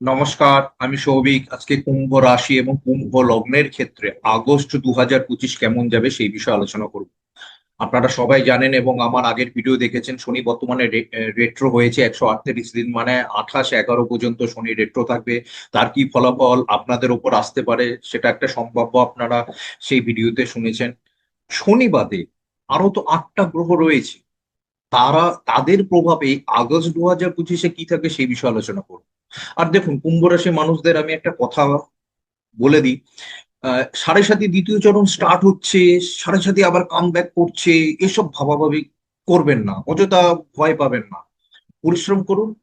নমস্কার, আমি সৌভিক। আজকে কুম্ভ রাশি এবং কুম্ভ লগ্নের ক্ষেত্রে আগস্ট দু পঁচিশ কেমন যাবে সেই বিষয়ে আলোচনা করব। আপনারা সবাই জানেন এবং আমার আগের ভিডিও দেখেছেন, শনি বর্তমানে রেট্রো হয়েছে একশো আটত্রিশ দিন মানে আঠাশ এগারো পর্যন্ত শনি রেট্রো থাকবে। তার কি ফলাফল আপনাদের উপর আসতে পারে সেটা একটা সম্ভাব্য আপনারা সেই ভিডিওতে শুনেছেন। শনি বাদে আরও তো আটটা গ্রহ রয়েছে। তারা, তাদের প্রভাবে আগস্ট দু হাজার পঁচিশে কি থাকে সেই বিষয়ে আলোচনা করব। আর দেখুন কুম্ভ রাশি মানুষদের আমি একটা কথা বলে দিই। সাড়ে সাথে দ্বিতীয় চরণ স্টার্ট হচ্ছে, সাড়ে সাথে আবার কাম ব্যাক করছে, এসব ভাবাভাবি করবেন না, অযথা ভয় পাবেন না। পরিশ্রম করুন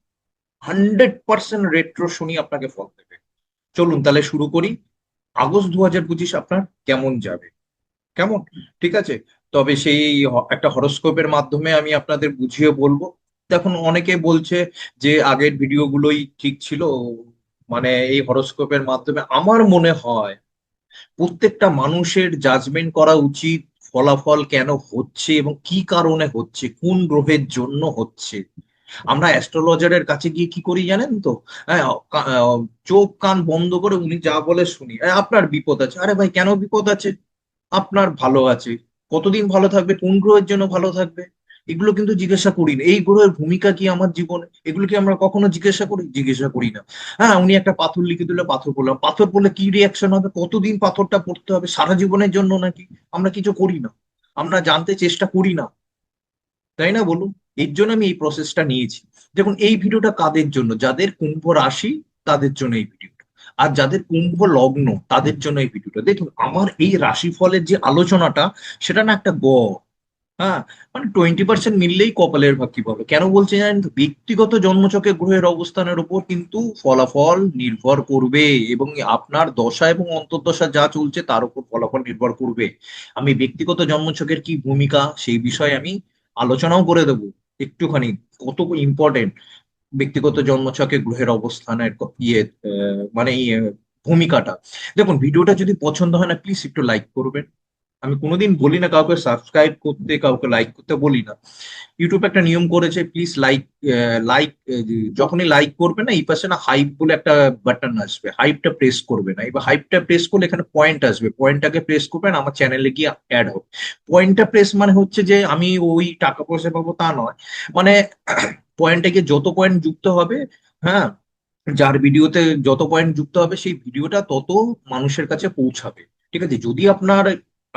হান্ড্রেড পার্সেন্ট রেট্রো শনি আপনাকে ফল দেবে। চলুন তাহলে শুরু করি। আগস্ট দু হাজার পঁচিশ আপনার কেমন যাবে? কেমন? ঠিক আছে? তবে সেই একটা হরস্কোপের মাধ্যমে আমি আপনাদের বুঝিয়ে বলব। দেখুন অনেকে বলছে যে আগের ভিডিওগুলোই ঠিক ছিল মানে এই হরোস্কোপের মাধ্যমে। আমার মনে হয় প্রত্যেকটা মানুষের জাজমেন্ট করা উচিত ফলাফল কেন হচ্ছে এবং কি কারণে হচ্ছে কোন গ্রহের জন্য হচ্ছে। আমরা অ্যাস্ট্রোলজারের কাছে গিয়ে কি করি জানেন তো? হ্যাঁ চোখ কান বন্ধ করে উনি যা বলে শুনি। "হ্যাঁ, আপনার বিপদ আছে। আরে ভাই কেন বিপদ আছে? আপনার ভালো আছে। কতদিন ভালো থাকবে? কোন গ্রহের জন্য ভালো থাকবে? এগুলো কিন্তু জিজ্ঞাসা করি না এই গ্রহের ভূমিকা কি আমার জীবনে? এগুলো কি আমরা কখনো জিজ্ঞাসা করি? জিজ্ঞাসা করি না। হ্যাঁ উনি একটা পাথর লিখে দিলে, পাথর পড়লাম। পাথর পড়লে কি রিয়াকশন হবে? কতদিন পাথরটা পড়তে হবে? সারা জীবনের জন্য নাকি? আমরা কিছু করি না। আমরা জানতে চেষ্টা করি না। তাই না বলুন? এর জন্য আমি এই প্রসেসটা নিয়েছি। দেখুন, এই ভিডিওটা কাদের জন্য? যাদের কুম্ভ রাশি, তাদের জন্য এই ভিডিওটা। আর যাদের কুম্ভ লগ্ন, তাদের জন্য এই ভিডিওটা। দেখুন, আমার এই রাশিফলের যে আলোচনাটা, সেটা না একটা গড়। হ্যাঁ মানে টোয়েন্টি পার্সেন্ট মিললেই কপালের ভাগ কি পাবে? কেন বলছে জানেন ব্যক্তিগত জন্মচকে গ্রহের অবস্থানের উপর কিন্তু ফলাফল নির্ভর করবে এবং আপনার দশা এবং অন্তর্দশা যা চলছে তার উপর ফলাফল নির্ভর করবে। আমি ব্যক্তিগত জন্মচকের কি ভূমিকা সেই বিষয়ে আমি আলোচনাও করে দেবো একটুখানি। কত ইম্পর্টেন্ট ব্যক্তিগত জন্মছকে গ্রহের অবস্থানের ইয়ে মানে ইয়ে ভূমিকাটা। দেখুন, ভিডিওটা যদি পছন্দ হয় না প্লিজ একটু লাইক করবেন। আমি কোনোদিন বলি না কাউকে সাবস্ক্রাইব করতে, কাউকে লাইক করতে বলি না। ইউটিউব একটা নিয়ম করেছে প্লিজ লাইক লাইক যখনই লাইক করবে না, এই পাশে না হাইপ বলে একটা বাটন আসবে। হাইপটা প্রেস করবে না। এবার হাইপটা প্রেস করলে এখানে পয়েন্ট আসবে। পয়েন্টটাকে প্রেস করবেন আমার চ্যানেলে গিয়ে অ্যাড হবে। পয়েন্টটা প্রেস মানে হচ্ছে যে আমি ওই টাকা পয়সা পাবো তা নয়। মানে পয়েন্টে গিয়ে যত পয়েন্ট যুক্ত হবে হ্যাঁ যার ভিডিওতে যত পয়েন্ট যুক্ত হবে, সেই ভিডিওটা তত মানুষের কাছে পৌঁছাবে। ঠিক আছে? যদি আপনার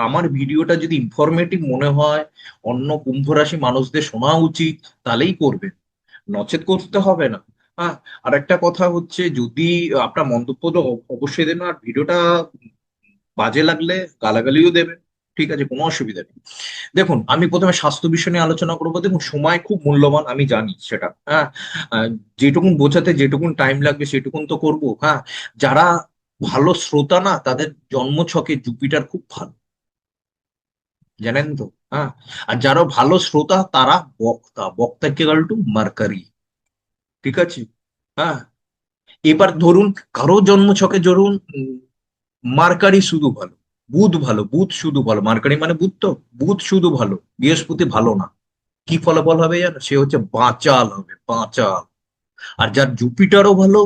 আমার ভিডিওটা যদি ইনফরমেটিভ মনে হয়, অন্য কুম্ভ রাশি মানুষদের শোনা উচিত, তাহলেই করবেন। নচেত করতে হবে না। হ্যাঁ আর একটা কথা হচ্ছে, যদি আপনার মন্তব্য তো অবশ্যই দেবেন, আর ভিডিওটা বাজে লাগলে গালাগালিও দেবেন, ঠিক আছে, কোনো অসুবিধা নেই। দেখুন, আমি প্রথমে স্বাস্থ্য বিষয় নিয়ে আলোচনা করব। দেখুন, সময় খুব মূল্যবান, আমি জানি সেটা। হ্যাঁ যেটুকুন বোঝাতে যেটুকুন টাইম লাগবে, সেটুকুন তো করব। হ্যাঁ যারা ভালো শ্রোতা না, তাদের জন্মছকে জুপিটার খুব ভালো। জানেন তো? হ্যাঁ। আর যারা ভালো শ্রোতা তারা বক্তা বক্তা কে টু মার্কারি। ঠিক আছে? হ্যাঁ। এবার ধরুন কারও জন্মছকে ধরুন উম, মার্কারি শুধু ভালো বুধ ভালো বুধ শুধু ভালো। মার্কারি মানে বুধ তো? বুধ শুধু ভালো বৃহস্পতি ভালো না। কি ফলাফল হবে জানো? সে হচ্ছে বাঁচাল হবে বাঁচাল। আর যার জুপিটারও ভালো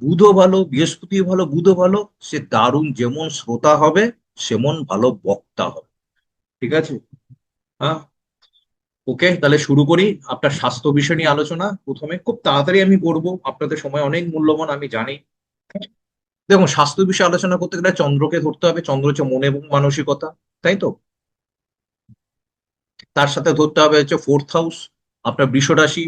বুধও ভালো বৃহস্পতিও ভালো বুধও ভালো সে দারুণ যেমন শ্রোতা হবে সেমন ভালো বক্তা হবে। ঠিক আছে? হ্যাঁ? ওকে তাহলে শুরু করি। আপনার স্বাস্থ্য বিষয় নিয়ে আলোচনা। প্রথমে খুব তাড়াতাড়ি আমি করব। আপনাদের সময় অনেক মূল্যবান, আমি জানি। দেখুন, স্বাস্থ্য বিষয়ে আলোচনা করতে গেলে চন্দ্রকে ধরতে হবে। চন্দ্র হচ্ছে মন এবং মানসিকতা, তাই তো? তার সাথে ধরতে হবে হচ্ছে ফোর্থ হাউস আপনার বৃষ রাশি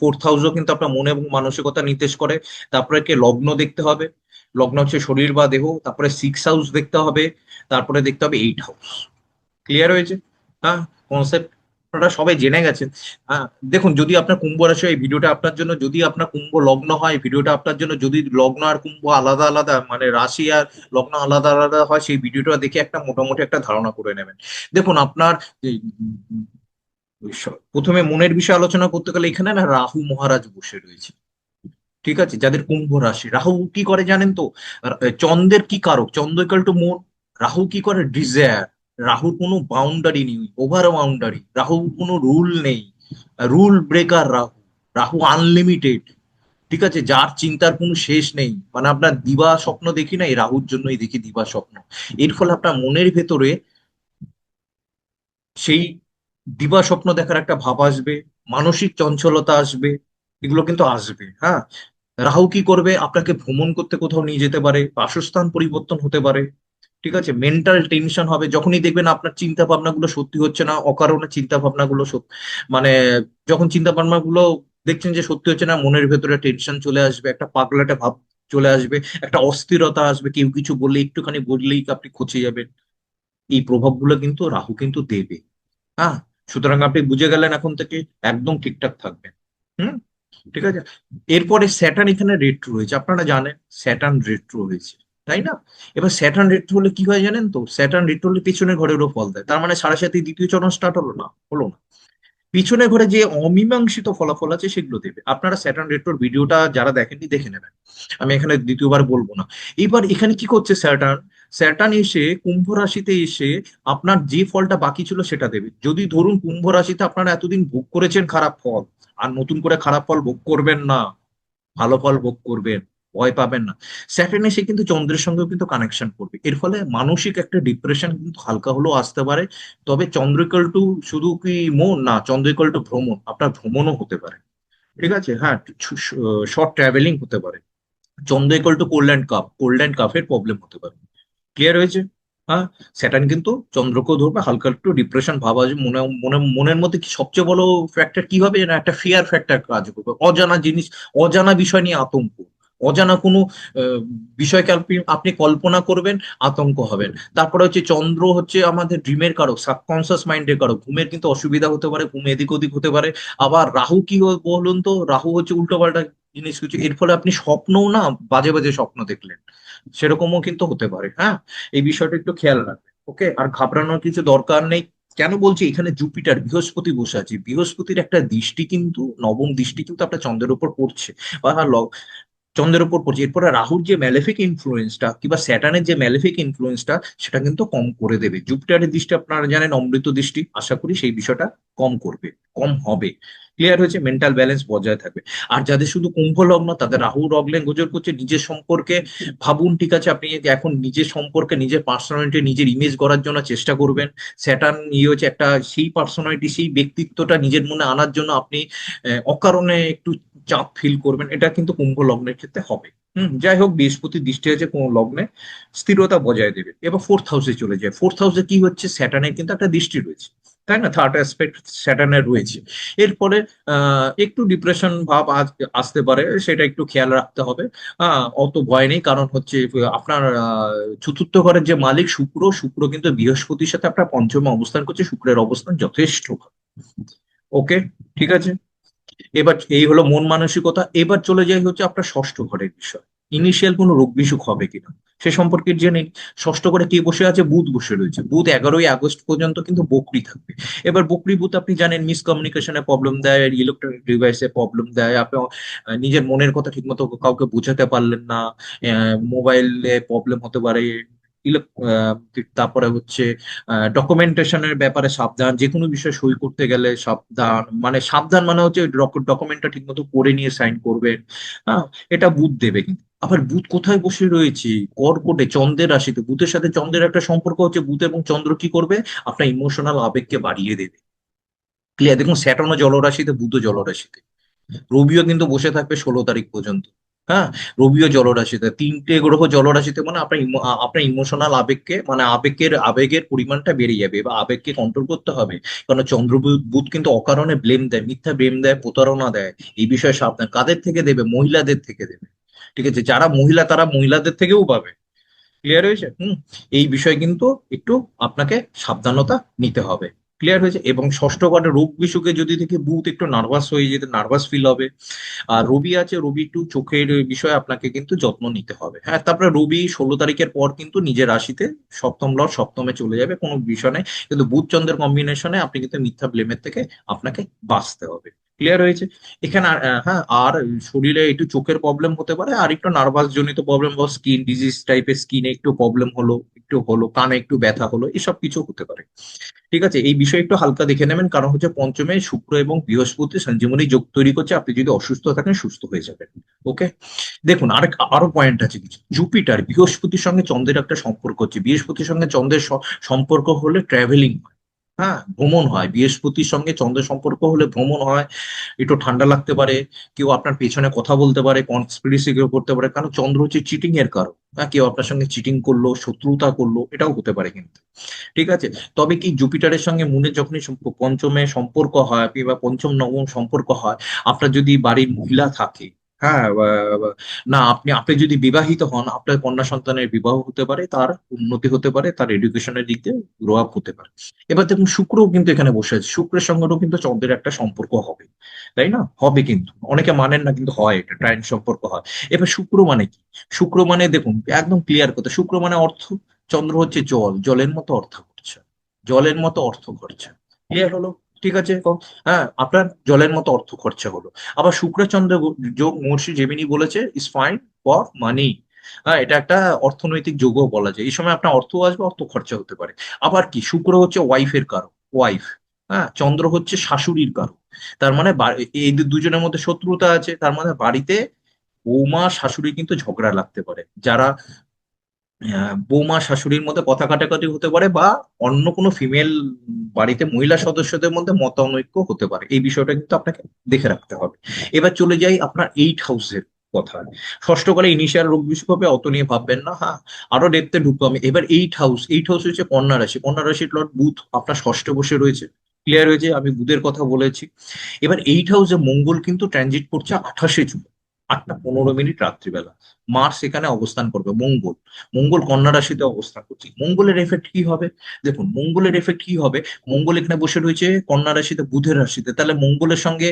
ফোর্থ হাউসও কিন্তু আপনার মন এবং মানসিকতা নির্দেশ করে। তারপরে কে লগ্ন দেখতে হবে। লগ্ন হচ্ছে শরীর বা দেহ। তারপরে সিক্স হাউস দেখতে হবে। তারপরে দেখতে হবে এইট হাউস ক্লিয়ার হয়েছে? হ্যাঁ কনসেপ্ট আপনারা সবাই জেনে গেছেন হ্যাঁ দেখুন, যদি আপনার কুম্ভ রাশি এই ভিডিওটা আপনার জন্য, যদি আপনার কুম্ভ লগ্ন হয় ভিডিওটা আপনার জন্য, যদি লগ্ন আর কুম্ভ আলাদা আলাদা মানে রাশি আর লগ্ন আলাদা আলাদা হয়, সেই ভিডিওটা দেখে একটা মোটামুটি একটা ধারণা করে নেবেন। দেখুন, আপনার প্রথমে মনের বিষয়ে আলোচনা করতে গেলে এখানে না রাহু মহারাজ বসে রয়েছে। ঠিক আছে? যাদের কুম্ভ রাশি, রাহু কি করে জানেন তো? চন্দ্রের কি কারক? চন্দ্র ইকাল টু মন রাহু কি করে? ডিজায়ার রাহুর কোনো বাউন্ডারি নেই ওভার বাউন্ডারি রাহুর কোনো রুল নেই। Rule breaker Rahu. Rahu unlimited ঠিক আছে, যার চিন্তার কোনো শেষ নেই। মানে আপনার দিবা স্বপ্ন দেখি না, এই রাহুর জন্যই দেখি দিবা স্বপ্ন। এর ফলে আপনার মনের ভেতরে সেই দিবা স্বপ্ন দেখার একটা ভাব আসবে, মানসিক চঞ্চলতা আসবে, এগুলো কিন্তু আসবে হ্যাঁ? রাহু কি করবে? আপনাকে ভ্রমণ করতে কোথাও নিয়ে যেতে পারে, বাসস্থান পরিবর্তন হতে পারে। ঠিক আছে? মেন্টাল টেনশন হবে, যখনই দেখবেন আপনার চিন্তা ভাবনাগুলো সত্যি হচ্ছে না, অকারণে চিন্তা ভাবনাগুলো মানে যখন চিন্তা ভাবনাগুলো দেখছেন যে সত্যি হচ্ছে না, মনের ভেতরে টেনশন চলে আসবে, একটা পাগলাটে ভাব চলে আসবে, একটা অস্থিরতা আসবে, কেউ কিছু বললে একটুখানি বললেই আপনি খচে যাবেন? এই প্রভাবগুলো কিন্তু রাহু কিন্তু দেবে। হ্যাঁ? সুতরাং আপনি বুঝে গেলেন এখন থেকে, একদম ঠিকঠাক থাকবেন। হুম? ঠিক আছে? এরপরে স্যাটার্ন এখানে রেট্রো রয়েছে আপনারা জানেন স্যাটার্ন রেট্রো হয়েছে। তাই না? এবার স্যাটার্ন রেট্রো হলে কি হয় জানেন তো? স্যাটার্ন রেট্রো হলে পিছনের ঘরেরও ফল দেয়। তার মানে সাড়ে সাথে দ্বিতীয় চরণ স্টার্ট হলো না হলো না। পিছনের ঘরে যে অমীমাংসিত ফলাফল আছে সেগুলো দেবে। আপনারা স্যাটার্ন রেট্রোর ভিডিওটা যারা দেখেননি দেখে নেবেন। আমি এখানে দ্বিতীয়বার বলব না। এবার এখানে কি করছে স্যাটার্ন স্যাটার্ন এসে কুম্ভ রাশিতে এসে আপনার যে ফলটা বাকি ছিল সেটা দেবে। যদি ধরুন কুম্ভ রাশিতে আপনারা এতদিন ভোগ করেছেন খারাপ ফল, আর নতুন করে খারাপ ফল ভোগ করবেন না, ভালো ফল ভোগ করবেন। ভয় পাবেন না। স্যাটার্ন এসে কিন্তু চন্দ্রের সঙ্গেও কিন্তু কানেকশন করবে। এর ফলে মানসিক একটা ডিপ্রেশন কিন্তু হালকা হলেও আসতে পারে। তবে চন্দ্রিকল টু শুধু কি মন? না চন্দ্রিকল টু ভ্রমণ। আপনার ভ্রমণও হতে পারে। ঠিক আছে? হ্যাঁ শর্ট ট্রাভেলিং হতে পারে। চন্দ্রিকল to cold and cough cold and কাফের প্রবলেম হতে পারে। ক্লিয়ার হয়েছে? হ্যাঁ? স্যাটার্ন কিন্তু চন্দ্রকেও ধরবে। হালকা একটু ডিপ্রেশন ভাব আসবে। মনে মনে, মনের মধ্যে কি সবচেয়ে বড় ফ্যাক্টর কি হবে? না, একটা ফিয়ার ফ্যাক্টর কাজ করবে। অজানা জিনিস, অজানা বিষয় নিয়ে আতঙ্ক। অজানা কোনো বিষয়কে আপনি আপনি কল্পনা করবেন, আতঙ্ক হবেন। তারপরে হচ্ছে চন্দ্র হচ্ছে আমাদের ড্রিমের কারক সাবকনসিয়াস মাইন্ডের কারক। ঘুমের কিন্তু অসুবিধা হতে পারে, ঘুম এদিক ওদিক হতে পারে। আবার রাহু কি বলুন তো, রাহু হচ্ছে উল্টো পাল্টা জিনিস কিছু, এর ফলে আপনি স্বপ্নও না, বাজে বাজে স্বপ্ন দেখলেন। সেরকমও কিন্তু হতে পারে হ্যাঁ? এই বিষয়টা একটু খেয়াল রাখবেন, ওকে? আর ঘাবড়ানোর কিছু দরকার নেই। কেন বলছি, এখানে জুপিটার, বৃহস্পতি বসে আছে। বৃহস্পতির একটা দৃষ্টি কিন্তু, নবম দৃষ্টি কিন্তু আপনার চন্দ্রের উপর পড়ছে। বা চন্দ্রের উপর পড়ছে। এরপরে রাহুর যে ম্যালেফিক ইনফ্লুয়েন্সটা কিংবা স্যাটানের যে ম্যালেফিক ইনফ্লুয়েন্সটা সেটা কিন্তু কম করে দেবে। জুপিটারের দৃষ্টি আপনারা জানেন, অমৃত দৃষ্টি, আশা করি সেই বিষয়টা কম করবে। কম হবে। ক্লিয়ার হয়েছে? মেন্টাল ব্যালেন্স বজায় থাকবে। আর যাদের শুধু কুম্ভ লগ্ন, তাদের রাহু লগ্নে গোচর করছে, নিজের সম্পর্কে ভাবুন, ঠিক আছে? আপনি এখন নিজের সম্পর্কে, নিজের পার্সোনালিটি নিজের ইমেজ করার জন্য চেষ্টা করবেন। স্যাটার্ন ইয়ে হচ্ছে একটা সেই পার্সোনালিটি সেই ব্যক্তিত্বটা নিজের মনে আনার জন্য আপনি অকারণে একটু চাপ ফিল করবেন। এটা কিন্তু কুম্ভ লগ্নের ক্ষেত্রে হবে। হুম, যাই হোক, বৃহস্পতি দৃষ্টি আছে কোন লগ্নে, স্থিরতা বজায় দেবে। এবার ফোর্থ হাউসে চলে যায় ফোর্থ হাউসে কি হচ্ছে? স্যাটার্নের কিন্তু একটা দৃষ্টি রয়েছে। তাই না? থার্ড অ্যাসপেক্ট স্যাটার্নের রয়েছে। এরপরে একটু ডিপ্রেশন ভাব আসতে পারে, সেটা একটু খেয়াল রাখতে হবে। অত ভয় নেই, কারণ হচ্ছে, আপনার চতুর্থ ঘরের যে মালিক শুক্র শুক্র কিন্তু বৃহস্পতির সাথে আপনার পঞ্চমে অবস্থান করছে, শুক্রের অবস্থান যথেষ্ট। ওকে ঠিক আছে? এবার, এই হলো মন মানসিকতা। এবার চলে যাই হচ্ছে আপনার ষষ্ঠ ঘরের বিষয়। ইনিশিয়াল কোনো রোগ বিসুখ হবে কিনা? সে সম্পর্কে জেনে ষষ্ঠ করে কে বসে আছে? বুধ বসে রয়েছে। বুধ এগারোই আগস্ট পর্যন্ত কিন্তু বকরি থাকবে। এবার বকরি বুথ আপনি জানেন মিসকমিউনিকেশনে প্রবলেম দেয় ইলেকট্রনিক ডিভাইসে প্রবলেম দেয়। আপনি নিজের মনের কথা ঠিকমতো কাউকে বোঝাতে পারলেন না। মোবাইলে প্রবলেম হতে পারে তারপরে হচ্ছে ডকুমেন্টেশনের ব্যাপারে সাবধান যে কোনো বিষয়ে সই করতে গেলে সাবধান। মানে সাবধান মানে হচ্ছে ডকুমেন্টটা ঠিকমতো করে নিয়ে সাইন করবেন হ্যাঁ এটা বুধ দেবে কিন্তু। আবার বুধ কোথায় বসে রয়েছে? কর্কটে, চন্দ্রের রাশিতে। বুধের সাথে চন্দ্রের একটা সম্পর্ক হচ্ছে, বুধ এবং চন্দ্র কি করবে? আপনার ইমোশনাল আবেগকে বাড়িয়ে দেবে। ক্লিয়ার দেখুন স্যাটার্নও জলরাশিতে, বুধও জলরাশিতে। রবিও কিন্তু বসে থাকবে ষোলো তারিখ পর্যন্ত। হ্যাঁ? রবিও জলরাশিতে, তিনটে গ্রহ জলরাশিতে মানে আপনার আপনার ইমোশনাল আবেগকে মানে আবেগের আবেগের পরিমাণটা বেড়ে যাবে বা আবেগকে কন্ট্রোল করতে হবে। কারণ চন্দ্র বুধ কিন্তু অকারণে ব্লেম দেয়, মিথ্যা ব্লেম দেয়, প্রতারণা দেয়। এই বিষয়ে সাবধান। কাদের থেকে দেবে? মহিলাদের থেকে দেবে। ঠিক আছে? যারা মহিলা, তারা মহিলাদের থেকেও পাবে। ক্লিয়ার হয়েছে? হুম? এই বিষয়ে কিন্তু একটু আপনাকে সাবধানতা নিতে হবে। ক্লিয়ার হয়েছে এবং ষষ্ঠ ঘরে রোগ বিষুকে যদি থেকে বুথ একটু নার্ভাস হয়ে যেতে নার্ভাস ফিল হবে। আর রবি আছে, রবি একটু চোখের বিষয়ে আপনাকে কিন্তু যত্ন নিতে হবে। হ্যাঁ তারপরে রবি ষোলো তারিখের পর কিন্তু নিজের রাশিতে সপ্তম লর্ড, সপ্তমে চলে যাবে কোনো বিষয় নেই। কিন্তু বুধ চন্দ্রের কম্বিনেশনে আপনি কিন্তু মিথ্যা ব্লেমের থেকে আপনাকে বাঁচতে হবে। ক্লিয়ার হয়েছে। এখানে আর, হ্যাঁ আর শরীরে একটু চোখের প্রবলেম হতে পারে আর একটু নার্ভাস জনিত প্রবলেম বা স্কিন ডিজিজ টাইপের স্কিনে একটু প্রবলেম হলো একটু হলো কানে একটু ব্যথা হলো এসব কিছু হতে পারে। ঠিক আছে এই বিষয়ে একটু হালকা দেখে নেবেন কারণ হচ্ছে পঞ্চমে শুক্র এবং বৃহস্পতি সঞ্জীবনী যোগ তৈরি করছে আপনি যদি অসুস্থ থাকেন সুস্থ হয়ে যাবেন। ওকে দেখুন আরেক আরও পয়েন্ট আছে কিছু। জুপিটার বৃহস্পতির সঙ্গে চন্দ্রের একটা সম্পর্ক হচ্ছে। বৃহস্পতির সঙ্গে চন্দ্রের সম্পর্ক হলে ট্রাভেলিং হয়। হ্যাঁ ভ্রমণ হয়। বৃহস্পতির সঙ্গে চন্দ্রের সম্পর্ক হলে ভ্রমণ হয়। একটু ঠান্ডা লাগতে পারে, কেউ আপনার পেছনে কথা বলতে পারে কনস্পিরেসি কেউ করতে পারে, কারণ চন্দ্র হচ্ছে চিটিং এর কারণ। হ্যাঁ কেউ আপনার সঙ্গে চিটিং করল, শত্রুতা করল, এটাও হতে পারে কিন্তু। ঠিক আছে? তবে কি জুপিটারের সঙ্গে মুনের যখনই পঞ্চমে সম্পর্ক হয় কিংবা পঞ্চম, নবম সম্পর্ক হয়, আপনার যদি বাড়ির মহিলা থাকে হ্যাঁ না, আপনি আপনি যদি বিবাহিত হন, আপনার কন্যা সন্তানের বিবাহ হতে পারে, তার উন্নতি হতে পারে, তার এডুকেশনের দিক দিয়ে গ্রো আপ হতে পারে। এবার দেখুন, শুক্রও কিন্তু এখানে বসে আছে। শুক্রের সঙ্গেও কিন্তু চন্দ্রের একটা সম্পর্ক হবে, তাই না? হবে কিন্তু। অনেকে মানেন না কিন্তু হয় এটা ট্রাইন সম্পর্ক হয়। এবার শুক্র মানে কি? শুক্র মানে দেখুন, একদম ক্লিয়ার কথা, শুক্র মানে অর্থ, চন্দ্র হচ্ছে জল, জলের মতো অর্থ খরচা জলের মতো অর্থ খরচা ক্লিয়ার হলো? ঠিক আছে? হ্যাঁ আপনার জলের মতো অর্থ খরচা হলো। আবার শুক্রচন্দ্র যোগ মহর্ষি জেমিনি বলেছে ইজ ফাইন ফর মানি হ্যাঁ এটা একটা অর্থনৈতিক যোগও বলা যায়। এই সময় আপনার অর্থ আসবে, অর্থ খরচা হতে পারে। আবার কি? শুক্র হচ্ছে ওয়াইফের কারও ওয়াইফ হ্যাঁ চন্দ্র হচ্ছে শাশুড়ির কারও তার মানে এই দুজনের মধ্যে শত্রুতা আছে। তার মানে বাড়িতে বৌমা, শাশুড়ি কিন্তু ঝগড়া লাগতে পারে। যারা বৌমা শাশুড়ির মধ্যে কথা কাটাকাটি হতে পারে বা অন্য কোনো ফিমেল বাড়িতে মহিলা সদস্যদের মধ্যে মতানৈক্য হতে পারে। এই বিষয়টা কিন্তু আপনাকে দেখে রাখতে হবে। এবার চলে যাই আপনার এইট হাউসের কথা ষষ্ঠ কালে ইনিশিয়াল রোগ বিসুখ হবে অত নিয়ে ভাববেন না হ্যাঁ আরও ডেপথে ঢুকবো আমি। এবার এইট হাউস এইট হাউস হচ্ছে কন্যা রাশি। কন্যা রাশির লর্ড বুধ আপনার ষষ্ঠে বসে রয়েছে। ক্লিয়ার হয়েছে, আমি বুধের কথা বলেছি। এবার এইট হাউসে মঙ্গল কিন্তু ট্রানজিট করছে আঠাশে জুন, আটটা পনেরো মিনিট রাত্রিবেলা। মার্স এখানে অবস্থান করবে, মঙ্গল। মঙ্গল কন্যা রাশিতে অবস্থান করছে। মঙ্গলের এফেক্ট কি হবে? দেখুন, মঙ্গলের এফেক্ট কি হবে? মঙ্গল এখানে বসে রয়েছে কন্যা রাশিতে, বুধের রাশিতে। তাহলে মঙ্গলের সঙ্গে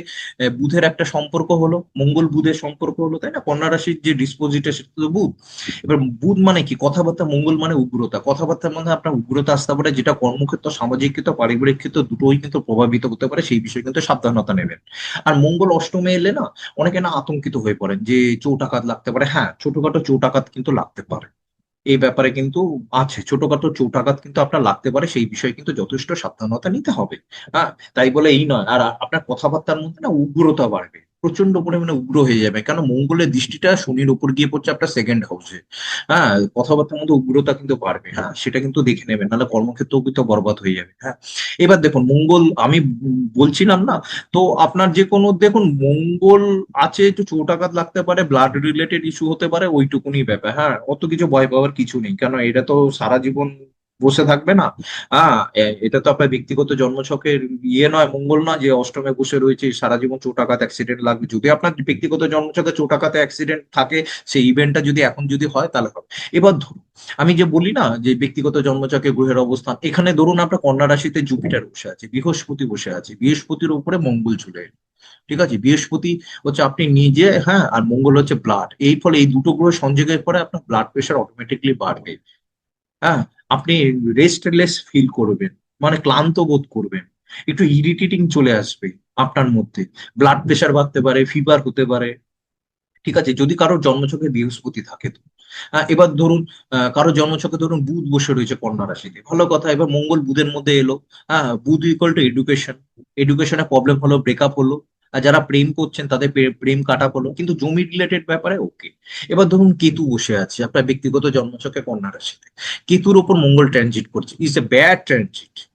বুধের একটা সম্পর্ক হলো। মঙ্গল বুধের সম্পর্ক হলো, তাই না? কন্যা রাশির যে ডিসপোজিট সেটা তো বুধ। এবার বুধ মানে কি? কথাবার্তা, মঙ্গল মানে উগ্রতা। কথাবার্তার মধ্যে আপনার উগ্রতা আসতে পারে, যেটা কর্মক্ষেত্র সামাজিক ক্ষেত্র পারিবারিক ক্ষেত্র দুটোই কিন্তু প্রভাবিত হতে পারে, সেই বিষয়ে কিন্তু সাবধানতা নেবেন। আর মঙ্গল অষ্টমে এলে না, অনেকে না আতঙ্কিত হয়ে পড়েন যে চোট আঘাত লাগতে পারে। হ্যাঁ ছোটখাটো চোট আঘাত কিন্তু লাগতে পারে। এই ব্যাপারে কিন্তু আছে, ছোটখাটো চোট আঘাত কিন্তু আপনার লাগতে পারে, সেই বিষয়ে কিন্তু যথেষ্ট সাবধানতা নিতে হবে। হ্যাঁ তাই বলে এই নয়। আর আপনার কথাবার্তার মধ্যে না উগ্রতা বাড়বে। প্রচণ্ড পরিমাণে উগ্র হয়ে যাবে। কেন? মঙ্গলের দৃষ্টিটা শনির উপর গিয়ে পড়ছে আপনার সেকেন্ড হাউসে হ্যাঁ কথাবার্তার মধ্যে উগ্রতা কিন্তু বাড়বে। হ্যাঁ সেটা কিন্তু দেখে নেবেন, নাহলে কর্মক্ষেত্রেও কিন্তু বরবাদ হয়ে যাবে। হ্যাঁ এবার দেখুন, মঙ্গল, আমি বলছিলাম না? তো আপনার যে কোনো, দেখুন, মঙ্গল আছে, একটু চোট আঘাত লাগতে পারে ব্লাড রিলেটেড ইস্যু হতে পারে, ওইটুকুনি ব্যাপার। হ্যাঁ অত কিছু ভয় পাওয়ার কিছু নেই। কেন? এটা তো সারা জীবন বসে থাকবে না? হ্যাঁ এটা তো আপনার ব্যক্তিগত জন্মছকের ইয়ে নয়, মঙ্গল না যে অষ্টমে বসে রয়েছে, সারা জীবন চোট আঘাত অ্যাক্সিডেন্ট লাগবে। যদি আপনার ব্যক্তিগত জন্মছকে চোট আঘাতে অ্যাক্সিডেন্ট থাকে, সেই ইভেন্টটা যদি এখন যদি হয়, তাহলে হবে। এবার ধরুন, আমি যে বলি না যে ব্যক্তিগত জন্মছকে গ্রহের অবস্থান, এখানে ধরুন আপনার কন্যা রাশিতে জুপিটার বসে আছে, বৃহস্পতি বসে আছে, বৃহস্পতির উপরে মঙ্গল চলে ঠিক আছে? বৃহস্পতি হচ্ছে আপনি নিজে হ্যাঁ আর মঙ্গল হচ্ছে ব্লাড এই ফলে এই দুটো গ্রহ সংযোগের পরে আপনার ব্লাড প্রেশার অটোমেটিকলি বাড়বে। হ্যাঁ? আপনি রেস্টলেস ফিল করবেন মানে ক্লান্ত বোধ করবেন। একটু ইরিটেটিং চলে আসবে আপনার মধ্যে। ব্লাড প্রেশার বাড়তে পারে ফিভার হতে পারে। ঠিক আছে? যদি কারোর জন্মছকে বৃহস্পতি থাকে তো। এবার ধরুন কারোর জন্মছকে ধরুন বুধ বসে রয়েছে কন্যা রাশিতে। ভালো কথা, এবার মঙ্গল বুধের মধ্যে এলো। হ্যাঁ বুধ ইকুয়াল টু এডুকেশন এডুকেশনে প্রবলেম হলো ব্রেকআপ হলো। যারা প্রেম করছেন, তাদের প্রে- প্রেম কাটা হলো কিন্তু জমি রিলেটেড ব্যাপারে ওকে এবার ধরুন কেতু বসে আছে, আপনার ব্যক্তিগত জন্মচকে কন্যা রাশিতে। কেতুর ওপর মঙ্গল ট্রানজিট করছে। ইজ এ ব্যাড ট্রানজিট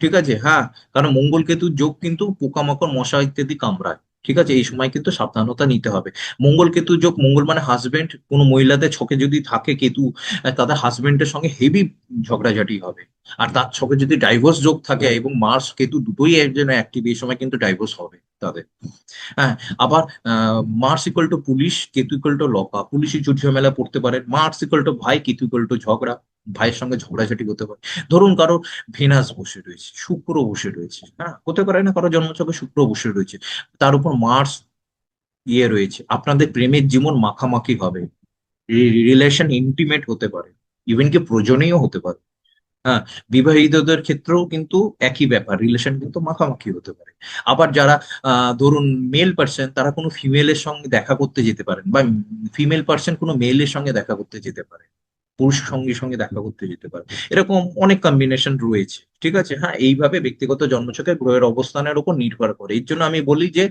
ঠিক আছে? হ্যাঁ কারণ মঙ্গল কেতুর যোগ কিন্তু পোকামাকড়, মশা ইত্যাদি কামড়ায়। ঠিক আছে? এই সময় কিন্তু সাবধানতা নিতে হবে। মঙ্গল কেতু যোগ, মঙ্গল মানে হাজবেন্ড কোনো মহিলাদের ছকে যদি থাকে কেতু তাদের হাজবেন্ডের সঙ্গে হেভি ঝগড়াঝাটি হবে। আর তার ছকে যদি ডাইভোর্স যোগ থাকে এবং মার্স কেতু দুটোই একজন অ্যাক্টিভ এই সময় কিন্তু ডাইভোর্স হবে। তাদের। হ্যাঁ আবার Mars equal to police Ketu equal to লকা পুলিশি যুদ্ধ ঝামেলা পড়তে পারেন মার্স ইকুয়াল টু ভাই কেতু ইকুয়াল টু ঝগড়া, ভাইয়ের সঙ্গে ঝগড়াঝাটি হতে পারে। ধরুন কারও ভেনাস বসে রয়েছে, শুক্র বসে রয়েছে হ্যাঁ হতে পারে না কারও জন্মছকে শুক্র বসে রয়েছে। তার উপর মার্স ইয়ে রয়েছে। আপনাদের প্রেমের জীবন মাখামাখি হবে। রিলেশন ইন্টিমেট হতে পারে। ইভেন কি প্রয়োজনীয় হতে পারে। হ্যাঁ বিবাহিতদের ক্ষেত্রেও কিন্তু একই ব্যাপার রিলেশন কিন্তু মাখামাখি হতে পারে। আবার যারা ধরুন মেল পার্সন তারা কোনো ফিমেলের সঙ্গে দেখা করতে যেতে পারেন বা ফিমেল পার্সন কোনো মেলের সঙ্গে দেখা করতে যেতে পারে পুরুষ সঙ্গে সঙ্গে দেখা করতে যেতে পারে। এরকম অনেক কম্বিনেশন রয়েছে। ঠিক আছে? হ্যাঁ এইভাবে ব্যক্তিগত জন্মছকে গ্রহের অবস্থানের উপর নির্ভর করে। এর জন্য আমি বলি যে,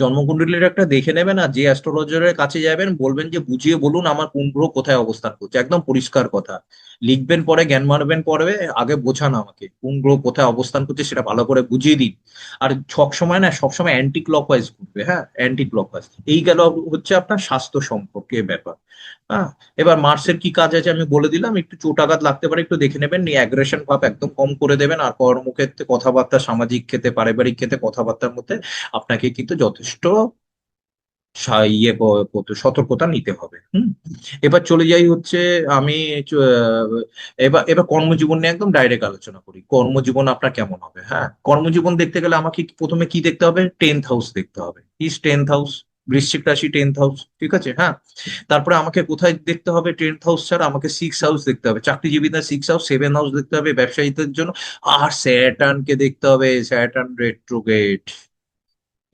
জন্মকুণ্ডলীর একটা দেখে নেবেন আর যে অ্যাস্ট্রোলজারের কাছে যাবেন, বলবেন যে, বুঝিয়ে বলুন আমার কোন গ্রহ কোথায় অবস্থান করছে। একদম পরিষ্কার কথা। লিখবেন পরে, জ্ঞান মারবেন পরে, আগে বোঝান আমাকে কোন গ্রহ কোথায় অবস্থান করছে সেটা ভালো করে বুঝিয়ে দিন। আর সব সময় না সবসময় অ্যান্টি ক্লকওয়াইজ ঘুরবে হ্যাঁ? অ্যান্টি ক্লকওয়াইজ এই গেল হচ্ছে আপনার স্বাস্থ্য সম্পর্কে ব্যাপার। হ্যাঁ? এবার মার্সের কি কাজ আছে আমি বলে দিলাম, একটু চোটাঘাত লাগতে পারে, একটু দেখে নেবেন অ্যাগ্রেশন ভাব একদম কম করে দেবেন। আর কর্মক্ষেত্রে কথাবার্তা, সামাজিক ক্ষেত্রে, পারিবারিক ক্ষেত্রে কথাবার্তার মধ্যে আপনাকে কিন্তু যথেষ্ট ইয়ে সতর্কতা নিতে হবে। হুম? এবার চলে যাই হচ্ছে আমি এবার এবার কর্মজীবন নিয়ে একদম ডাইরেক্ট আলোচনা করি। কর্মজীবন আপনার কেমন হবে? হ্যাঁ? কর্মজীবন দেখতে গেলে আমাকে প্রথমে কি দেখতে হবে? টেন্থ হাউস দেখতে হবে। ইস টেন্থ হাউস বৃশ্চিক রাশি টেন্থ হাউস ঠিক আছে? হ্যাঁ? তারপরে আমাকে কোথায় দেখতে হবে? টেন্থ হাউস ছাড়া আমাকে সিক্স হাউস দেখতে হবে। চাকরিজীবীদের সিক্স হাউস সেভেন হাউস দেখতে হবে। ব্যবসায়ীদের জন্য আর স্যাটার্নকে দেখতে হবে। স্যাটার্ন রেট্রোগেট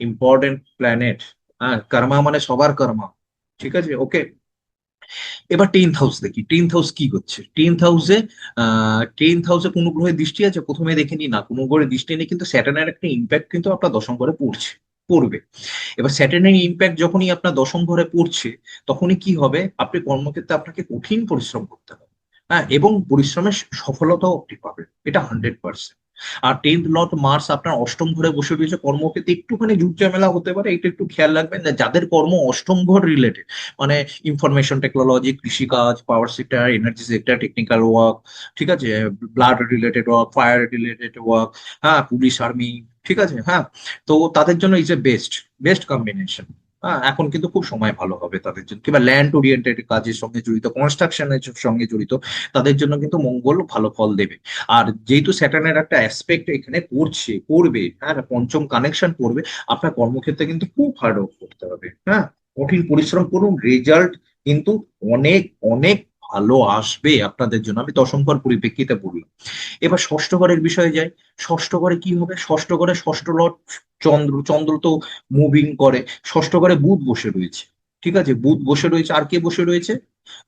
ইম্পর্টেন্ট প্ল্যানেট হ্যাঁ? কর্মা মানে সবার কর্মা ঠিক আছে? ওকে এবার টেন্থ হাউস দেখি। টেন্থ হাউস কি করছে? টেন্থ হাউসে টেন্থ হাউসে কোনো গ্রহের দৃষ্টি আছে? প্রথমে দেখে নি না, কোনো গ্রহের দৃষ্টি নেই, কিন্তু স্যাটার্নের একটা ইম্প্যাক্ট কিন্তু আপনার দশম ঘরে পড়ছে। পড়বে। এবার স্যাটার্নের ইম্প্যাক্ট যখনই আপনার দশম ঘরে পড়ছে, তখনই কি হবে? আপনি কর্মক্ষেত্রে আপনাকে কঠিন পরিশ্রম করতে হবে। হ্যাঁ এবং পরিশ্রমের সফলতাও আপনি পাবেন। এটা হান্ড্রেড পার্সেন্ট। আর টেন্থ লট মার্স আপনার অষ্টম ঘরে বসে রয়েছে কর্মক্ষেত্রে একটুখানি জুট ঝামেলা হতে পারে। এটা একটু খেয়াল রাখবেন যাদের কর্ম অষ্টম ঘর রিলেটেড মানে ইনফরমেশন টেকনোলজি কৃষিকাজ power sector energy sector technical work ঠিক আছে? Blood related work fire related work হ্যাঁ পুলিশ আর্মি ঠিক আছে? হ্যাঁ? তো তাদের জন্য is a best best combination হ্যাঁ? এখন কিন্তু খুব সময় ভালো হবে তাদের জন্য। কিংবা ল্যান্ড ওরিয়েন্টেড কাজের সঙ্গে জড়িত কনস্ট্রাকশনের সঙ্গে জড়িত, তাদের জন্য কিন্তু মঙ্গল ভালো ফল দেবে। আর যেহেতু স্যাটার্নের একটা অ্যাসপেক্ট এখানে পড়ছে পড়বে হ্যাঁ? পঞ্চম কানেকশন পড়বে আপনার কর্মক্ষেত্রে কিন্তু খুব হার্ড ওয়ার্ক করতে হবে হ্যাঁ? কঠিন পরিশ্রম করুন রেজাল্ট কিন্তু অনেক অনেক ভালো আসবে আপনাদের জন্য। আমি দশম ঘর পরিপ্রেক্ষিতে বললাম। এবার ষষ্ঠ ঘরের বিষয়ে যাই। ষষ্ঠ ঘরে কি হবে? ষষ্ঠ ঘরে ষষ্ঠ লট চন্দ্র চন্দ্র তো মুভিং করে। ষষ্ঠ ঘরে বুধ বসে রয়েছে। ঠিক আছে? বুধ বসে রয়েছে। আর কে বসে রয়েছে?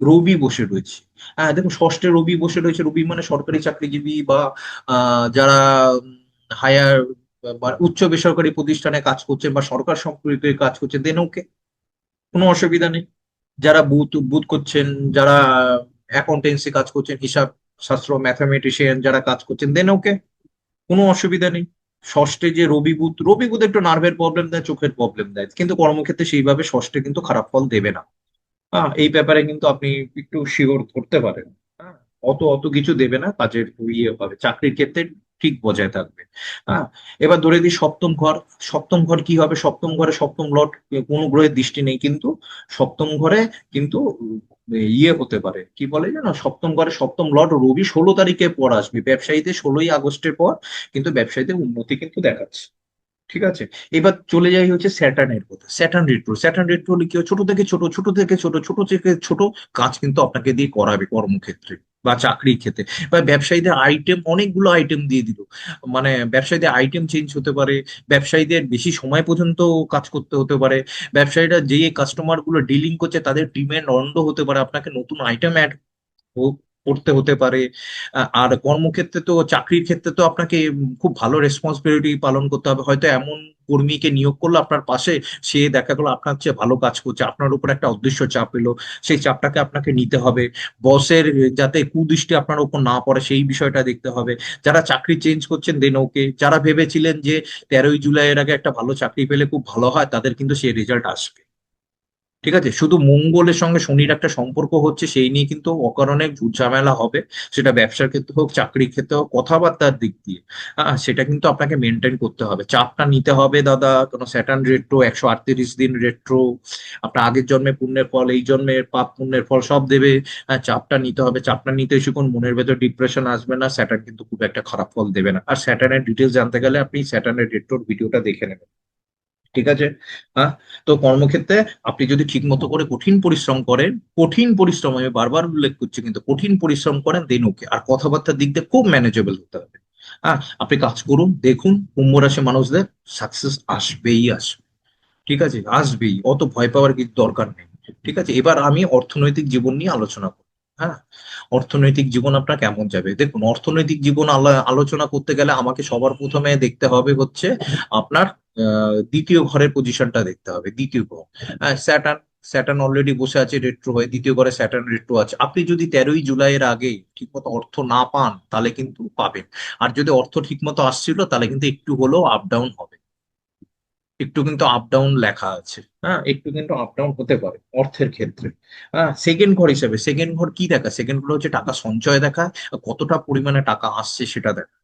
রবি বসে রয়েছে। হ্যাঁ দেখুন, ষষ্ঠে রবি বসে রয়েছে। রবি মানে সরকারি চাকরিজীবী বা যারা হায়ার বা উচ্চ বেসরকারি প্রতিষ্ঠানে কাজ করছেন বা সরকার সম্পর্কিত কাজ করছেন দেন ওকে কোনো অসুবিধা নেই। যারা বুথ বুথ করছেন, যারা অ্যাকাউন্টেন্সি কাজ করছেন, হিসাব শাস্ত্র ম্যাথামেটিশিয়ান যারা কাজ করছেন দেন ওকে কোনো অসুবিধা নেই। ষষ্ঠে যে রবি বুধ রবি বুধ একটু নার্ভের প্রবলেম দেয়, চোখের প্রবলেম দেয়। কিন্তু কর্মক্ষেত্রে সেইভাবে ষষ্ঠে কিন্তু খারাপ ফল দেবে না। হ্যাঁ এই ব্যাপারে কিন্তু আপনি একটু শিওর করতে পারেন। অত অত কিছু দেবে না কাজের ইয়ে হবে, চাকরির ক্ষেত্রে ঠিক বজায় থাকবে। হ্যাঁ? এবার ধরে দিই সপ্তম ঘর। সপ্তম ঘর কি হবে? সপ্তম ঘরে সপ্তম লট কোনো গ্রহের দৃষ্টি নেই কিন্তু সপ্তম ঘরে কিন্তু ইয়ে হতে পারে। কি বলে জানো? সপ্তম ঘরে সপ্তম লট রবি ষোলো তারিখে পর আসবে। ব্যবসায়ীদের ষোলোই আগস্টের পর কিন্তু ব্যবসায়ীদের উন্নতি কিন্তু দেখাচ্ছে। ঠিক আছে? এবার চলে যাই হচ্ছে স্যাটার্নের কথা। Saturn retro. স্যাটার্ন রেট্রো হলে কি? ছোট থেকে ছোট ছোট থেকে ছোট ছোট থেকে ছোট কাজ কিন্তু আপনাকে দিয়ে করাবে কর্মক্ষেত্রে। বা চাকরির ক্ষেত্রে। বা ব্যবসায়ীদের আইটেম অনেকগুলো আইটেম দিয়ে দিল। মানে ব্যবসায়ীদের আইটেম চেঞ্জ হতে পারে, ব্যবসায়ীদের বেশি সময় পর্যন্ত কাজ করতে হতে পারে, ব্যবসায়ীরা যে কাস্টমারগুলো ডিলিং করছে, তাদের ডিমান্ড অন্ধ হতে পারে, আপনাকে নতুন আইটেম অ্যাড করতে হতে পারে। আর কর্মক্ষেত্রে তো, চাকরির ক্ষেত্রে তো আপনাকে খুব ভালো রেসপন্সিবিলিটি পালন করতে হবে। হয়তো এমন কর্মীকে নিয়োগ করল আপনার পাশে, সে দেখা গেলো আপনার চেয়ে ভালো কাজ করছে, আপনার উপর একটা অদৃশ্য চাপ এলো, সেই চাপটাকে আপনাকে নিতে হবে। বসের যাতে কুদৃষ্টি আপনার উপর না পড়ে, সেই বিষয়টা দেখতে হবে। যারা চাকরি চেঞ্জ করছেন দেন ওকে যারা ভেবেছিলেন যে তেরোই জুলাইয়ের আগে একটা ভালো চাকরি পেলে খুব ভালো হয়, তাদের কিন্তু সেই রেজাল্ট আসবে। ঠিক আছে? শুধু মঙ্গলের সঙ্গে শনির একটা সম্পর্ক হচ্ছে, সেই নিয়ে কিন্তু অকারণে ঝামেলা হবে। সেটা ব্যবসার ক্ষেত্রে হোক, চাকরির ক্ষেত্রে হোক, কথাবার্তার দিক দিয়ে সেটা কিন্তু আপনাকে মেনটেন করতে হবে। চাপটা নিতে হবে দাদা, কোনো স্যাটার্ন রেট্রো একশো আটত্রিশ দিন রেট্রো আপনার আগের জন্মে পুণ্যের ফল, এই জন্মের পাপ পুণ্যের ফল সব দেবে চাপটা নিতে হবে। চাপটা নিতে শিখুন মনের ভেতর ডিপ্রেশন আসবে না স্যাটার্ন কিন্তু খুব একটা খারাপ ফল দেবে না। আর স্যাটার্নের ডিটেলস জানতে গেলে আপনি স্যাটার্নের রেট্রোর ভিডিওটা দেখে নেবেন। ঠিক আছে? হ্যাঁ? তো কর্মক্ষেত্রে আপনি যদি ঠিক মতো করে কঠিন পরিশ্রম করেন, কঠিন পরিশ্রম আমি বারবার উল্লেখ করছি, কিন্তু কঠিন পরিশ্রম করেন দেন ওকে আর কথাবার্তার দিক দিয়ে খুব ম্যানেজেবল হতে হবে। হ্যাঁ? আপনি কাজ করুন, দেখুন, কুম্ভ রাশি মানুষদের সাকসেস আসবেই আসবে ঠিক আছে? আসবেই। অত ভয় পাওয়ার কিছু দরকার নেই। ঠিক আছে? এবার আমি অর্থনৈতিক জীবন নিয়ে আলোচনা করব। হ্যাঁ? অর্থনৈতিক জীবন আপনার কেমন যাবে? দেখুন, অর্থনৈতিক জীবন আলো- আলোচনা করতে গেলে আমাকে সবার প্রথমে দেখতে হবে হচ্ছে আপনার দ্বিতীয় ঘরের পজিশনটা দেখতে হবে, দ্বিতীয় ঘর। হ্যাঁ স্যাটার্ন স্যাটার্ন অলরেডি বসে আছে রেট্রো হয়ে, দ্বিতীয় ঘরে স্যাটার্ন রেট্রো আছে। আপনি যদি তেরোই জুলাইয়ের আগে ঠিকমতো অর্থ না পান, তাহলে কিন্তু পাবেন। আর যদি অর্থ ঠিকমতো আসছিল, তাহলে কিন্তু একটু হলেও আপ ডাউন হবে। একটু কিন্তু আপ ডাউন লেখা আছে হ্যাঁ? একটু কিন্তু আপ ডাউন হতে পারে অর্থের ক্ষেত্রে হ্যাঁ? সেকেন্ড ঘর হিসেবে সেকেন্ড ঘর কি দেখা সেকেন্ড ঘর হচ্ছে টাকা সঞ্চয় দেখা কতটা পরিমাণে টাকা আসছে সেটা দেখা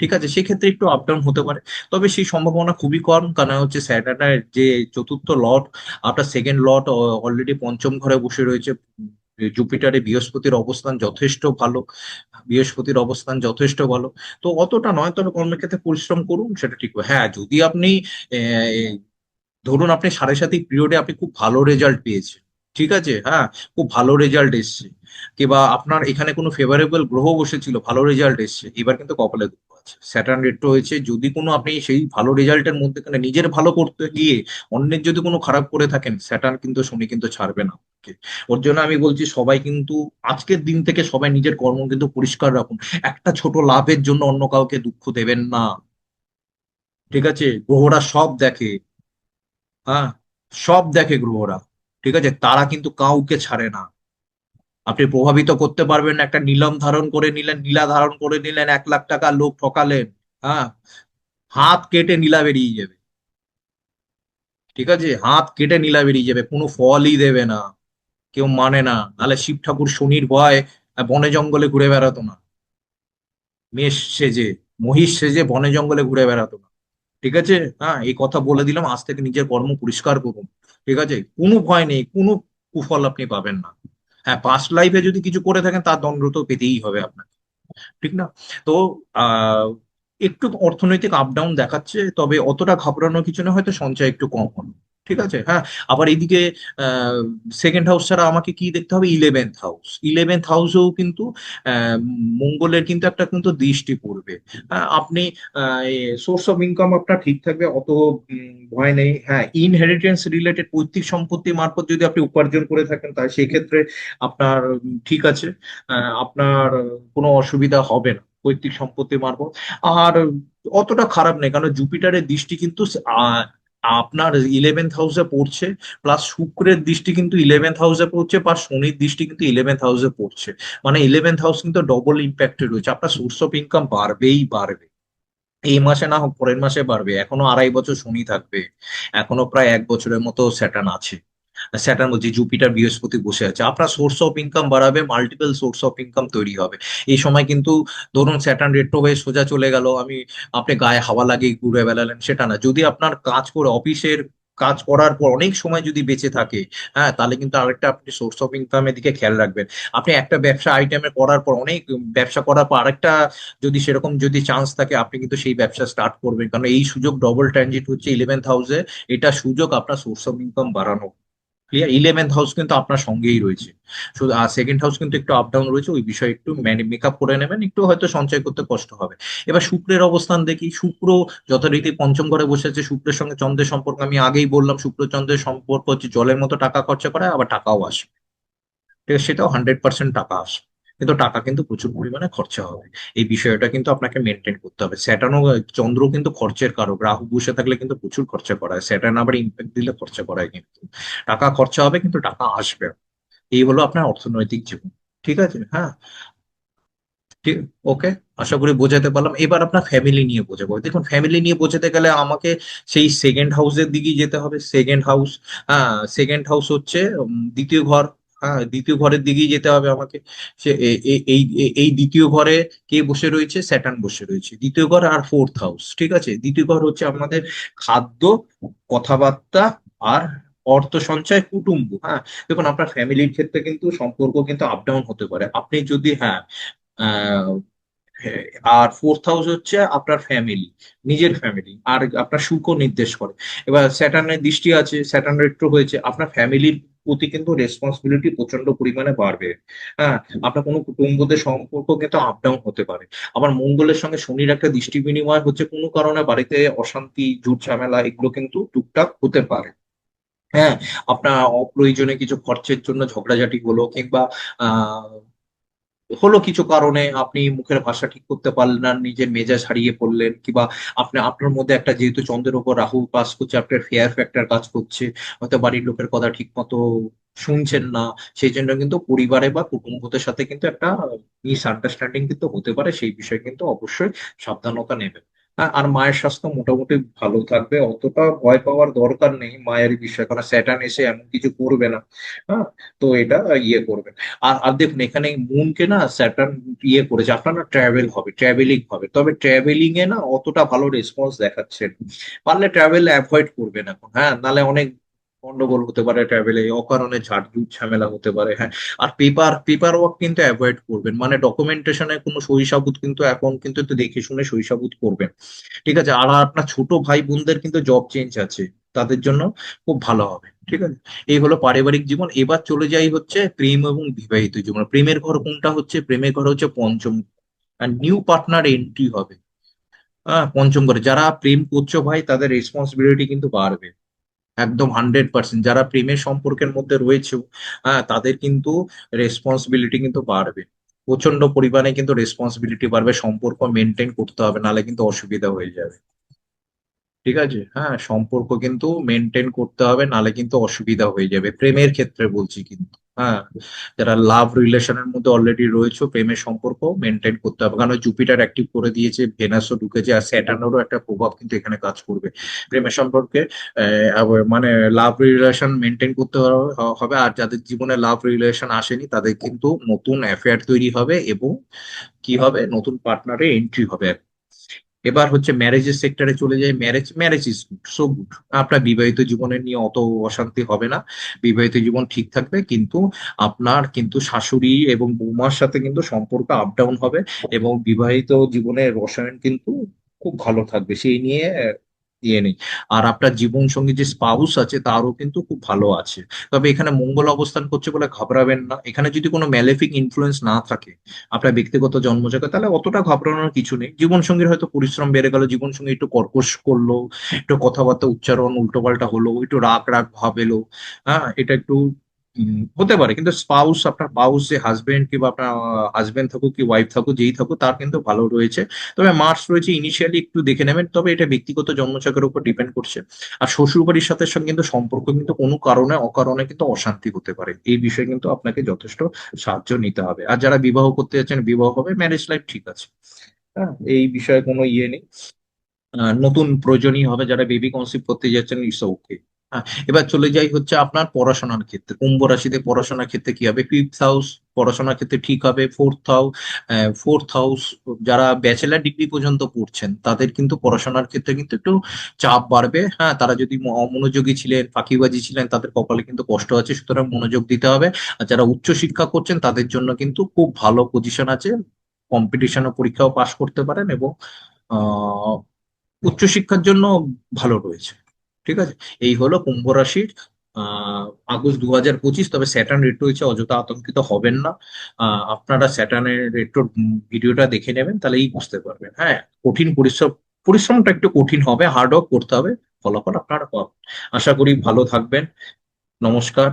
ঠিক আছে? সেক্ষেত্রে একটু আপ ডাউন হতে পারে, তবে সেই সম্ভাবনা খুবই কম, কারণ হচ্ছে স্যাটার্নের যে চতুর্থ লট আপনার সেকেন্ড লট অলরেডি পঞ্চম ঘরে বসে রয়েছে জুপিটারে বৃহস্পতির অবস্থান যথেষ্ট ভালো, বৃহস্পতির অবস্থান যথেষ্ট ভালো। তো অতটা নয়, তবে কর্মক্ষেত্রে পরিশ্রম করুন, সেটা ঠিক হ্যাঁ। যদি আপনি ধরুন আপনি সাড়ে সাতি পিরিয়ডে আপনি খুব ভালো রেজাল্ট পেয়েছেন, ঠিক আছে? হ্যাঁ খুব ভালো রেজাল্ট এসছে। কিংবা আপনার এখানে কোনো ফেভারেবল গ্রহ বসেছিল, ভালো রেজাল্ট এসছে, এবার কিন্তু কপালে স্যাটার্ন রেট্রো হয়েছে, যদি কোনো আপনি সেই ভালো রেজাল্টের মধ্যে নিজের ভালো করতে গিয়ে অন্যের যদি কোনো খারাপ করে থাকেন, স্যাটার্ন কিন্তু শনি কিন্তু ছাড়বে না ওর জন্য আমি বলছি সবাই কিন্তু আজকের দিন থেকে সবাই নিজের কর্ম কিন্তু পরিষ্কার রাখুন। একটা ছোট লাভের জন্য অন্য কাউকে দুঃখ দেবেন না। ঠিক আছে? গ্রহরা সব দেখে। হ্যাঁ? সব দেখে গ্রহরা। ঠিক আছে? তারা কিন্তু কাউকে ছাড়ে না। আপনি প্রভাবিত করতে পারবেন একটা নিলাম ধারণ করে নিলেন, নীলা ধারণ করে নিলেন, এক লাখ টাকা লোক ঠকালেন হ্যাঁ? হাত কেটে নীলা বেরিয়ে যাবে। ঠিক আছে? হাত কেটে নীলা বেরিয়ে যাবে, কোনো ফলই দেবে না, কেউ মানে না। নাহলে শিব ঠাকুর শনির ভয় বনে জঙ্গলে ঘুরে বেড়াতো না। মেষ সেজে, মহিষ সেজে বনে জঙ্গলে ঘুরে বেড়াতো না। ঠিক আছে? হ্যাঁ এই কথা বলে দিলাম, আজ থেকে নিজের কর্ম পরিষ্কার করুন। ঠিক আছে? কোনো ভয় নেই, কোনো কুফল আপনি পাবেন না। হ্যাঁ পাস্ট লাইফে যদি কিছু করে থাকেন, তার দণ্ড তো পেতেই হবে আপনাকে। ঠিক না? তো একটু অর্থনৈতিক আপ ডাউন দেখাচ্ছে, তবে অতটা ঘাবড়ানোর কিছু না, হয়তো সঞ্চয় একটু কম হবে। ঠিক আছে? হ্যাঁ আবার এইদিকে সেকেন্ড হাউস ছাড়া আমাকে কি দেখতে হবে? ইলেভেন্থ হাউস ইলেভেন্থ হাউসেও কিন্তু মঙ্গলের কিন্তু একটা কিন্তু দৃষ্টি পড়বে। হ্যাঁ, আপনি সোর্স অফ ইনকাম আপনার ঠিক থাকবে অত ভয় নেই। হ্যাঁ ইনহেরিটেন্স রিলেটেড পৈতৃক সম্পত্তি মারফত যদি আপনি উপার্জন করে থাকেন তাই সেক্ষেত্রে আপনার ঠিক আছে। আপনার কোনো অসুবিধা হবে না পৈতৃক সম্পত্তি মারফত। আর অতটা খারাপ নেই কারণ জুপিটারের দৃষ্টি কিন্তু আপনার ইলেভেন্থ হাউসে পড়ছে প্লাস শুক্রের দৃষ্টি কিন্তু ইলেভেন্থ হাউসে পড়ছে বা শনির দৃষ্টি কিন্তু ইলেভেন্থ হাউসে পড়ছে। মানে ইলেভেন্থ হাউস কিন্তু ডবল ইম্প্যাক্টেড রয়েছে আপনার সোর্স অফ ইনকাম বাড়বেই বাড়বে। এই মাসে না হোক, পরের মাসে বাড়বে। এখনও আড়াই বছর শনি থাকবে। এখনও প্রায় এক বছরের মতো স্যাটার্ন আছে। স্যাটার্ন বলছি জুপিটার বৃহস্পতি বসে আছে। আপনার সোর্স অফ ইনকাম বাড়াবে মাল্টিপল সোর্স অফ ইনকাম তৈরি হবে। এই সময় কিন্তু ধরুন স্যাটার্ন রেট্রো হয়ে সোজা চলে গেল, আমি আপনি গায়ে হাওয়া লাগিয়ে ঘুরে বেড়ালেন, সেটা না। যদি আপনার কাজ করে অফিসের কাজ করার পর অনেক সময় যদি বেঁচে থাকে হ্যাঁ তাহলে কিন্তু আরেকটা আপনি সোর্স অফ ইনকামের দিকে খেয়াল রাখবেন। আপনি একটা ব্যবসা আইটেমে করার পর অনেক ব্যবসা করার পর আরেকটা যদি সেরকম যদি চান্স থাকে, আপনি কিন্তু সেই ব্যবসা স্টার্ট করবেন। কারণ এই সুযোগ ডবল ট্রানজিট হচ্ছে ইলেভেন্থ হাউসে এটা সুযোগ আপনার সোর্স অফ ইনকাম বাড়ানো। ক্লিয়ার ইলেভেন্থ হাউস কিন্তু আপনার সঙ্গেই রয়েছে। শুধু সেকেন্ড হাউস কিন্তু একটু আপ ডাউন রয়েছে, ওই বিষয়ে একটু মেকআপ করে নেবেন, একটু হয়তো সঞ্চয় করতে কষ্ট হবে। এবার শুক্রের অবস্থান দেখি, শুক্র যথারীতি পঞ্চম ঘরে বসে আছে, শুক্রের সঙ্গে চন্দ্রের সম্পর্ক, আমি আগেই বললাম, শুক্র চন্দ্রের সম্পর্ক হচ্ছে জলের মতো, টাকা খরচা করে, আবার টাকাও আসবে ঠিক আছে, সেটাও হান্ড্রেড পার্সেন্ট টাকা আসে। কিন্তু টাকা কিন্তু প্রচুর পরিমাণে খরচা হবে। এই বিষয়টা কিন্তু আপনাকে মেনটেন করতে হবে। স্যাটার্নও চন্দ্র কিন্তু খরচের কারক। রাহু বসে থাকলে কিন্তু প্রচুর খরচা করায় স্যাটার্ন আবার ইম্প্যাক্ট দিলে খরচা করায় কিন্তু। টাকা খরচা হবে কিন্তু টাকা আসবে। এই হলো আপনার অর্থনৈতিক জীবন। ঠিক আছে? হ্যাঁ? ওকে আশা করি বোঝাতে পারলাম। এবার আপনার ফ্যামিলি নিয়ে বোঝাবো। দেখুন ফ্যামিলি নিয়ে বোঝাতে গেলে আমাকে সেই সেকেন্ড হাউসের দিকেই যেতে হবে। সেকেন্ড হাউস হ্যাঁ সেকেন্ড হাউস হচ্ছে দ্বিতীয় ঘর। হ্যাঁ দ্বিতীয় ঘরের দিকেই যেতে হবে আমাকে। সে এই এই দ্বিতীয় ঘরে কে বসে রয়েছে? স্যাটার্ন বসে রয়েছে। দ্বিতীয় ঘর আর ফোর্থ হাউস ঠিক আছে? দ্বিতীয় ঘর হচ্ছে আমাদের খাদ্য কথাবার্তা আর অর্থ সঞ্চয় কুটুম্ব হ্যাঁ? দেখুন আপনার ফ্যামিলির ক্ষেত্রে কিন্তু সম্পর্ক কিন্তু আপ ডাউন হতে পারে। আপনি যদি হ্যাঁ হ্যাঁ, আর ফোর্থ হাউস হচ্ছে আপনার ফ্যামিলি নিজের ফ্যামিলি আর আপনার সুখও নির্দেশ করে। এবার স্যাটার্নের দৃষ্টি আছে স্যাটার্ন রেট্রো হয়েছে। আপনার ফ্যামিলির প্রতি কিন্তু রেসপন্সিবিলিটি প্রচণ্ড পরিমাণে বাড়বে। হ্যাঁ আপনার কোনো কুটুম্বদের সম্পর্ক কিন্তু আপ ডাউন হতে পারে। আবার মঙ্গলের সঙ্গে শনির একটা দৃষ্টি বিনিময় হচ্ছে কোনো কারণে বাড়িতে অশান্তি ঝুট ঝামেলা এগুলো কিন্তু টুকটাক হতে পারে। হ্যাঁ আপনার অপ্রয়োজনে কিছু খরচের জন্য ঝগড়াঝাটি হলো কিংবা, আহ হলো কিছু কারণে আপনি মুখের ভাষা ঠিক করতে পারলেন না, নিজের মেজাজ হারিয়ে পড়লেন, কিংবা আপনি, আপনার মধ্যে একটা যেহেতু চন্দ্রের উপর রাহু কাজ করছে আপনার ফেয়ার ফ্যাক্টর কাজ করছে, হয়তো বাড়ির লোকের কথা ঠিক মতো শুনছেন না সেই জন্য কিন্তু পরিবারে বা কুটুম্বদের সাথে কিন্তু একটা মিস আন্ডারস্ট্যান্ডিং কিন্তু হতে পারে, সেই বিষয়ে কিন্তু অবশ্যই সাবধানতা নেবেন। আর মায়ের স্বাস্থ্য মোটামুটি ভালো থাকবে। অতটা ভয় পাওয়ার দরকার নেই মায়ের বিষয়ে, কারণ স্যাটার্ন এসে এমন কিছু করবে না। হ্যাঁ তো এটা ইয়ে করবে। আর আর দেখুন, এখানে মুনকে না স্যাটার্ন ইয়ে করেছে। আপনার না ট্রাভেল হবে ট্রাভেলিং হবে। তবে ট্রাভেলিং এ না অতটা ভালো রেসপন্স দেখাচ্ছে পারলে ট্রাভেল অ্যাভয়েড করবেন এখন। হ্যাঁ নাহলে অনেক গন্ডগোল হতে পারে ট্রাভেলে অকারণে ঝাড়ঝুট ঝামেলা হতে পারে হ্যাঁ। আর পেপার পেপার ওয়ার্ক কিন্তু অ্যাভয়েড করবেন। মানে ডকুমেন্টেশনে কোনো সই সাবুত কিন্তু এখন কিন্তু একটু দেখে শুনে সই সাবুত করবেন। ঠিক আছে? আর আপনার ছোট ভাই বোনদের কিন্তু জব চেঞ্জ আছে। তাদের জন্য খুব ভালো হবে। ঠিক আছে? এই হলো পারিবারিক জীবন। এবার চলে যাই হচ্ছে প্রেম এবং বিবাহিত জীবন। প্রেমের ঘর কোনটা হচ্ছে? প্রেমের ঘর হচ্ছে পঞ্চম আর নিউ পার্টনার এন্ট্রি হবে। হ্যাঁ পঞ্চম ঘরে। যারা প্রেম করছ ভাই, তাদের রেসপন্সিবিলিটি কিন্তু বাড়বে। একদম হান্ড্রেড পার্সেন্ট যারা প্রেমের সম্পর্কের মধ্যে রয়েছে হ্যাঁ তাদের কিন্তু রেসপন্সিবিলিটি কিন্তু বাড়বে। প্রচণ্ড পরিমাণে কিন্তু রেসপন্সিবিলিটি বাড়বে, সম্পর্ক মেনটেন করতে হবে, নাহলে কিন্তু অসুবিধা হয়ে যাবে। ঠিক আছে? হ্যাঁ সম্পর্ক কিন্তু মেনটেন করতে হবে, নাহলে কিন্তু অসুবিধা হয়ে যাবে। প্রেমের ক্ষেত্রে বলছি কিন্তু। হ্যাঁ যারা লাভ রিলেশনের মধ্যে অলরেডি রয়েছে, প্রেমের সম্পর্ক মেনটেন করতে হবে। কারণ জুপিটার অ্যাক্টিভ করে দিয়েছে ভেনাসও ঢুকেছে, আর স্যাটার্নেরও একটা প্রভাব কিন্তু এখানে কাজ করবে। প্রেমের সম্পর্কে মানে লাভ রিলেশন মেনটেন করতে হবে, আর যাদের জীবনে লাভ রিলেশন আসেনি, তাদের কিন্তু নতুন অ্যাফেয়ার তৈরি হবে এবং কি হবে? নতুন পার্টনারে এন্ট্রি হবে। এবার হচ্ছে ম্যারেজের সেক্টরে চলে যায় marriage marriage is so good আপনার বিবাহিত জীবনের নিয়ে অত অশান্তি হবে না। বিবাহিত জীবন ঠিক থাকবে, কিন্তু আপনার কিন্তু শাশুড়ি এবং বৌমার সাথে কিন্তু সম্পর্ক আপ ডাউন হবে এবং বিবাহিত জীবনের রসায়ন কিন্তু খুব ভালো থাকবে। সেই নিয়ে ইয়ে নেই। আর আপনার জীবন সঙ্গী যে স্পাউস আছে, তারও কিন্তু খুব ভালো আছে। তবে এখানে মঙ্গল অবস্থান করছে বলে ঘাবড়াবেন না। এখানে যদি কোনো ম্যালেফিক ইনফ্লুয়েন্স না থাকে, আপনার ব্যক্তিগত জন্ম জন্মজায়গা তাহলে অতটা ঘাবড়ানোর কিছু নেই। জীবন সঙ্গীর হয়তো পরিশ্রম বেড়ে গেল জীবন সঙ্গী একটু কর্কশ করল, একটু কথাবার্তা উচ্চারণ উল্টোপাল্টা হলো, একটু রাগ রাগ ভাব এলো হ্যাঁ এটা একটু হতে পারে। কিন্তু স্পাউস আপনার পাউস যে হাজবেন্ড কিংবা আপনার হাজবেন্ড থাকুক কি ওয়াইফ থাকুক, যেই থাকুক, তার কিন্তু ভালো রয়েছে। তবে মার্স রয়েছে ইনিশিয়ালি একটু দেখে নেবেন, তবে এটা ব্যক্তিগত জন্মছকের উপর ডিপেন্ড করছে। আর শ্বশুর বাড়ির সাথে সঙ্গে কিন্তু সম্পর্ক কিন্তু কোনো কারণে, অকারণে কিন্তু অশান্তি হতে পারে। এই বিষয়ে কিন্তু আপনাকে যথেষ্ট সাহায্য নিতে হবে। আর যারা বিবাহ করতে যাচ্ছেন, বিবাহ হবে ম্যারেজ লাইফ ঠিক আছে। হ্যাঁ এই বিষয়ে কোনো ইয়ে নেই। নতুন প্রয়োজনীয় হবে, যারা বেবি কনসিভ করতে যাচ্ছেন ইটস ওকে হ্যাঁ এবার চলে যাই হচ্ছে আপনার পড়াশোনার ক্ষেত্রে। কুম্ভ রাশিতে পড়াশোনার ক্ষেত্রে কি হবে? ফিফথ হাউস পড়াশোনার ক্ষেত্রে ঠিক হবে। ফোর্থ হাউস ফোর্থ হাউস যারা ব্যাচেলার ডিগ্রি পর্যন্ত পড়ছেন, তাদের কিন্তু পড়াশোনার ক্ষেত্রে কিন্তু একটু চাপ বাড়বে। হ্যাঁ তারা যদি অমনোযোগী ছিলেন, ফাঁকিবাজি ছিলেন, তাদের কপালে কিন্তু কষ্ট আছে, সুতরাং মনোযোগ দিতে হবে। আর যারা উচ্চ শিক্ষা করছেন, তাদের জন্য কিন্তু খুব ভালো পজিশন আছে। কম্পিটিশন ও পরীক্ষাও পাশ করতে পারেন এবং, আহ উচ্চশিক্ষার জন্য ভালো রয়েছে। ঠিক আছে? এই হলো কুম্ভ রাশির আগস্ট দু হাজার পঁচিশ, তবে স্যাটার্ন রেট্রো হয়েছে অযথা আতঙ্কিত হবেন না। আপনারা স্যাটার্নের রেট্রোর ভিডিওটা দেখে নেবেন, তাহলেই বুঝতে পারবেন। হ্যাঁ কঠিন পরিশ্রম, পরিশ্রমটা একটু কঠিন হবে হার্ড ওয়ার্ক করতে হবে, ফলাফল আপনারা পাবেন। আশা করি ভালো থাকবেন। নমস্কার।